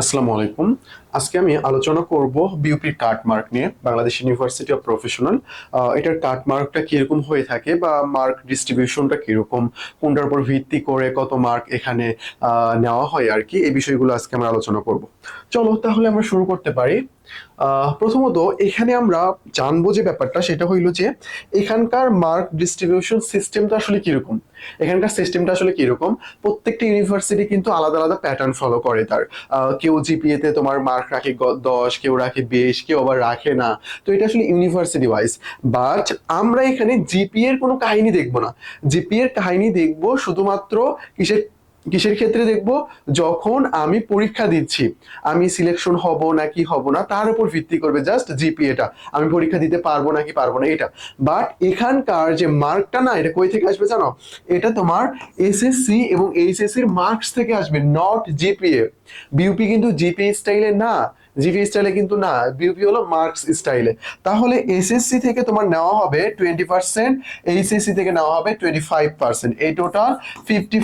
আসসালামু আলাইকুম। আজকে আমি আলোচনা করব বিউপির কাট মার্ক নিয়ে, বাংলাদেশ ইউনিভার্সিটি অফ প্রফেশনাল এটার কাট মার্কটা কীরকম হয়ে থাকে বা মার্ক ডিস্ট্রিবিউশনটা কীরকম, কোনটার উপর ভিত্তি করে কত মার্ক এখানে নেওয়া হয় আর কি, এই বিষয়গুলো আজকে আমরা আলোচনা করব। চলো তাহলে আমরা শুরু করতে পারি। প্রথমত এখানে আমরা জানব যে ব্যাপারটা, সেটা হইল যে এখানকার মার্ক ডিস্ট্রিবিউশন সিস্টেমটা আসলে কীরকম? এখানকার সিস্টেমটা আসলে কীরকম? প্রত্যেকটা ইউনিভার্সিটি কিন্তু আলাদা আলাদা প্যাটার্ন ফলো করে তার। কেউ জিপিএ তে তোমার মার্ক রাখে দশ, কেউ রাখে বিশ, কেউ আবার রাখে না। তো এটা আসলে ইউনিভার্সিটি ওয়াইজ বাট আমরা এখানে জিপি এর কোনো কাহিনী দেখব না। জিপি এর কাহিনী দেখব শুধুমাত্র কিসের কিসের ক্ষেত্রে দেখব? যখন আমি পরীক্ষা দিচ্ছি, আমি সিলেকশন হব নাকি হব না, তার উপর ভিত্তি করবে জাস্ট জিপিএটা আমি পরীক্ষা দিতে পারব নাকি পারব না এটা। বাট এখানকার যে মার্কটা না, এটা কই থেকে আসবে জানো? এটা তোমার এসএসসি এবং এইচএসসির মার্কস থেকে আসবে নট জিপিএ বিউপি কিন্তু জিপিএ স্টাইলে না। জিপি স্টাইলে কিন্তু না বিউপি হলো মার্কস স্টাইলে তাহলে এসএসসি থেকে তোমার নেওয়া হবে টোয়েন্টি পার্সেন্ট এইচএসসি থেকে নেওয়া হবে টোয়েন্টি ফাইভ পার্সেন্ট এই total fifty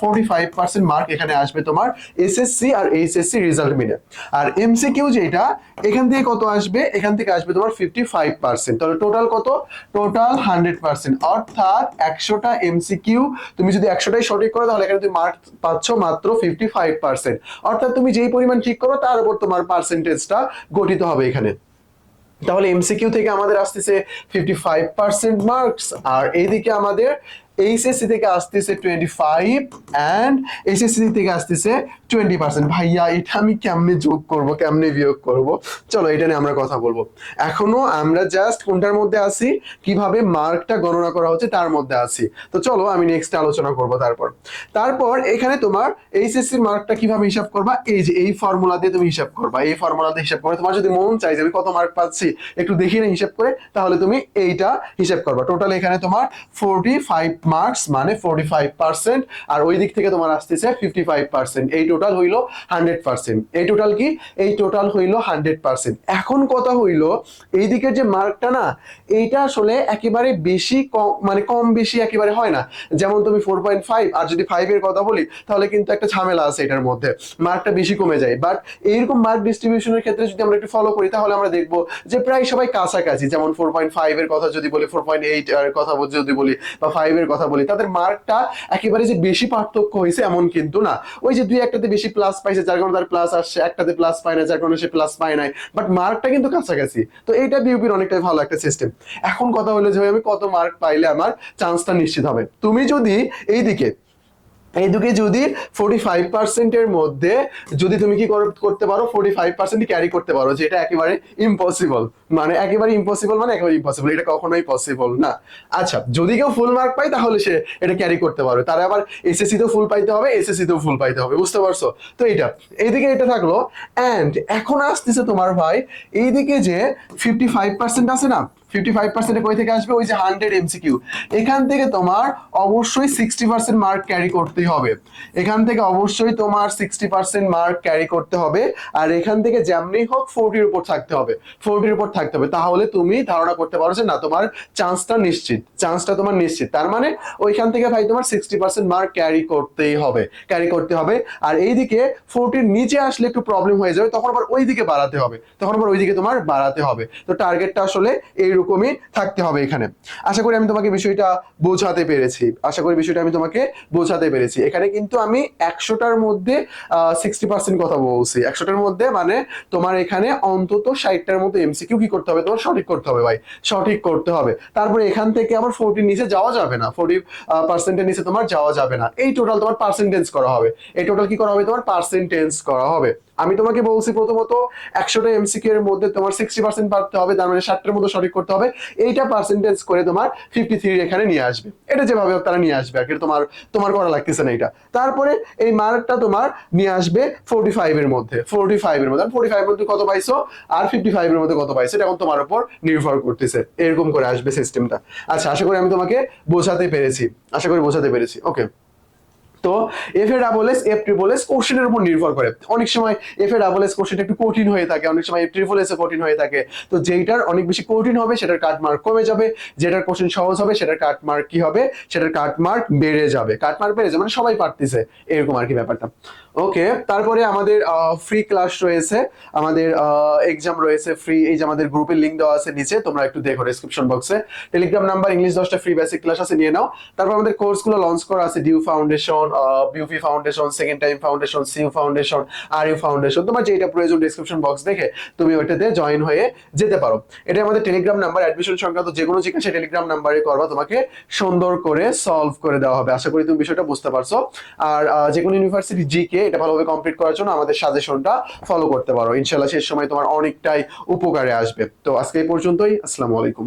forty five percent mark এখানে আসবে তোমার এসএসসি আর এইচএসসি রেজাল্ট মিলে। আর এমসিকিউ যেটা এখান থেকে কত আসবে? এখান থেকে আসবে তোমার ফিফটি ফাইভ পার্সেন্ট তাহলে টোটাল কত? টোটাল হান্ড্রেড পার্সেন্ট অর্থাৎ একশোটা এমসিকিউ তুমি যদি একশোটাই সঠিক করো, তাহলে এখানে তুমি মার্ক পাচ্ছ মাত্র ফিফটি ফাইভ পার্সেন্ট অর্থাৎ তুমি যেই পরিমাণ ঠিক করো, তার উপর তোমার পার্সেন্টেজটা গঠিত হবে এখানে। তাহলে এমসিকিউ থেকে আমাদের আসতেছে ফিফটি ফাইভ পার্সেন্ট মার্কস আর এইদিকে আমাদের এইচএসসি থেকে আসতেছে টোয়েন্টি ফাইভ অ্যান্ড এইচএসসি থেকে আসতেছে টোয়েন্টি পার্সেন্ট ভাইয়া, এটা আমি কেমনে যোগ করব, কেমনে বিয়োগ করব? চলো, এটা নিয়ে আমরা কথা বলব। এখনও আমরা জাস্ট কোনটার মধ্যে আছি? কীভাবে মার্কটা গণনা করা হচ্ছে তার মধ্যে আছি। তো চলো, আমি নেক্সট আলোচনা করব তারপর। তারপর এখানে তোমার এইচএসসির মার্কটা কীভাবে হিসাব করবা? এই যে, এই ফর্মুলা দিয়ে তুমি হিসাব করবা। এই ফর্মুলা দিয়ে হিসাব করে তোমার যদি মন চাই যে আমি কত মার্ক পাচ্ছি, একটু দেখি না হিসাব করে, তাহলে তুমি এইটা হিসাব করবা। টোটাল এখানে তোমার ফোরটি ফাইভ মার্কস মানে ফোরটি ফাইভ পার্সেন্ট আর ওই দিক থেকে তোমার আসতেছে ফিফটি ফাইভ পার্সেন্ট এই টোটাল হইল হান্ড্রেড পার্সেন্ট এই টোটাল কি? এই টোটাল হইল হান্ড্রেড পার্সেন্ট এখন কথা হইল, এই দিকের যে মার্কটা না, এইটা আসলে একেবারে বেশি কম মানে কম বেশি একেবারে হয় না। যেমন তুমি ফোর পয়েন্ট ফাইভ আর যদি ফাইভ এর কথা বলি, তাহলে কিন্তু একটা ঝামেলা আছে এটার মধ্যে। মার্কটা বেশি কমে যায়। বাট এইরকম মার্ক ডিস্ট্রিবিউশনের ক্ষেত্রে যদি আমরা একটু ফলো করি, তাহলে আমরা দেখব যে প্রায় সবাই কাছাকাছি। যেমন ফোর পয়েন্ট ফাইভ এর কথা যদি বলি ফোর পয়েন্ট এইট এর কথা যদি বলি, বা ফাইভ এর কথা বলি, তাদের মার্কটা একেবারে যে বেশি পার্থক্য হয়েছে এমন কিন্তু না। ওই যে দুই একটাতে বেশি প্লাস পাইছে, যার কারণে তার প্লাস আসছে, একটাতে প্লাস পায় না যার কারণে সে প্লাস পায় নাই। বাট মার্কটা কিন্তু কাছাকাছি। তো এইটা বিউপির অনেকটাই ভালো একটা সিস্টেম এখন কথা হলো যে আমি কত মার্ক পাইলে আমার চান্সটা নিশ্চিত হবে? তুমি যদি এইদিকে এইদিকে যদি ফোর্টি ফাইভ পার্সেন্টের মধ্যে যদি তুমি কি করতে পারো ফোর্টি ফাইভ পার্সেন্ট ক্যারি করতে পারো, যেটা একেবারে ইম্পসিবল মানে একেবারে ইম্পসিবল মানে একেবারে ইম্পসিবল এটা কখনোই পসিবল না। আচ্ছা যদি কেউ ফুল মার্ক পায়, তাহলে সে এটা ক্যারি করতে পারবে। তার আবার এসএসসি তেও ফুল পাইতে হবে এসএসসি তেও ফুল পাইতে হবে, বুঝতে পারছ? তো এইটা, এইদিকে এটা থাকল অ্যান্ড এখন আসতেছে তোমার ভাই, এইদিকে যে ফিফটি ফাইভ পার্সেন্ট আছে না ফিফটি ফাইভ পার্সেন্টে কই থেকে আসবে? ওই যে হান্ড্রেড এমসিকিউ এখান থেকে তোমার অবশ্যই সিক্সটি পার্সেন্ট মার্ক ক্যারি করতেই হবে। এখান থেকে অবশ্যই তোমার সিক্সটি পার্সেন্ট মার্ক ক্যারি করতে হবে। আর এখান থেকে যেমনি হোক ফোরটির উপর থাকতে হবে। ফোরটির উপর থাকতে হবে। তাহলে তুমি ধারণা করতে পারো যে না, তোমার চান্সটা নিশ্চিত। চান্সটা তোমার নিশ্চিত। তার মানে ওইখান থেকে ভাই তোমার সিক্সটি পার্সেন্ট মার্ক ক্যারি করতেই হবে। ক্যারি করতে হবে। আর এইদিকে ফোরটির নিচে আসলে একটু প্রবলেম হয়ে যাবে। তখন আবার ওইদিকে বাড়াতে হবে। তখন আবার ওইদিকে তোমার বাড়াতে হবে। তো টার্গেটটা আসলে এইরকমই থাকতে হবে এখানে। আশা করি আমি তোমাকে বিষয়টা বোঝাতে পেরেছি। আশা করি বিষয়টা আমি তোমাকে বোঝাতে পেরেছি। এখানে কিন্তু আমি একশোটার মধ্যে সিক্সটি পার্সেন্ট কথা বলছি। একশোটার মধ্যে মানে তোমার এখানে অন্তত ষাটটার মতো এমসিকিউ কি করতে হবে? তোমার সঠিক করতে হবে ভাই। সঠিক করতে হবে। তারপরে এখান থেকে আবার ফোরটির নিচে যাওয়া যাবে না। ফোরটি পার্সেন্টের নিচে তোমার যাওয়া যাবে না। এই টোটাল তোমার পার্সেন্টেজ করা হবে। এই টোটাল কি করা হবে? তোমার পার্সেন্টেজ করা হবে। আমি তোমাকে বলছি প্রথমত, একশোটা এমসিকিউ এর মধ্যে তোমার সিক্সটি পার্সেন্ট পারতে হবে, তার মানে ষাটটার মতো সঠিক করতে হবে। এইটা পার্সেন্টেজ করে তোমার ফিফটি থ্রি এখানে নিয়ে আসবে। এটা যেভাবে তারা নিয়ে আসবে আর তোমার তোমার করা লাগতেছে না এটা তারপরে এই মার্কটা তোমার নিয়ে আসবে ফোর্টি ফাইভ এর মধ্যে ফোর্টি ফাইভ এর মধ্যে। ফোর্টি ফাইভ এর মধ্যে কত পাইছো? আর ফিফটি ফাইভ এর মধ্যে কত পাইছো? এটা এখন তোমার উপর নির্ভর করতেছে। এরকম করে আসবে সিস্টেমটা আচ্ছা আশা করি আমি তোমাকে বোঝাতে পেরেছি। আশা করি বোঝাতে পেরেছি। ওকে তো F A double S F triple S কোশ্চেনের উপর নির্ভর করে। অনেক সময় এফ এ ডাবল এস কোশ্চেনটা একটু কঠিন হয়ে থাকে, অনেক সময় এফ ট্রিপল এস কঠিন হয়ে থাকে। তো যেইটার অনেক বেশি কঠিন হবে, সেটার কাট মার্ক কমে যাবে। যেটার কোশ্চেন সহজ হবে, সেটার কাট মার্ক কি হবে? সেটার কাট মার্ক বেড়ে যাবে। কাট মার্ক বেড়ে যাবে মানে সবাই পারতেছে, এরকম আর কি ব্যাপারটা। ওকে তারপরে আমাদের ফ্রি ক্লাস রয়েছে। আমাদের এক্সাম রয়েছে ফ্রি এই যে আমাদের গ্রুপের লিঙ্ক দেওয়া আছে নিচে, তোমরা একটু দেখো ডিসক্রিপশন বক্সে টেলিগ্রাম নাম্বার ইংলিশ দশটা ফ্রি বেসিক ক্লাস আছে, নিয়ে নাও। তারপর আমাদের কোর্সগুলো লঞ্চ করা আছে DU foundation BUP foundation second time foundation CU foundation R U foundation তোমার যেটা প্রয়োজন ডিসক্রিপশন বক্স দেখে তুমি ওইটাতে জয়েন হয়ে যেতে পারো। এটা আমাদের টেলিগ্রাম নাম্বার অ্যাডমিশন সংক্রান্ত যে কোনো জিজ্ঞাসা টেলিগ্রাম নাম্বারে করবা, তোমাকে সুন্দর করে সলভ করে দেওয়া হবে। আশা করি তুমি বিষয়টা বুঝতে পারছ। আর যে কোনো ইউনিভার্সিটি জিকে এটা ভালোভাবে কমপ্লিট করার জন্য আমাদের সাজেশনটা ফলো করতে পারো। ইনশাল্লাহ শেষ সময় তোমার অনেকটাই উপকারে আসবে। তো আজকে এই পর্যন্তই। আসসালামু আলাইকুম।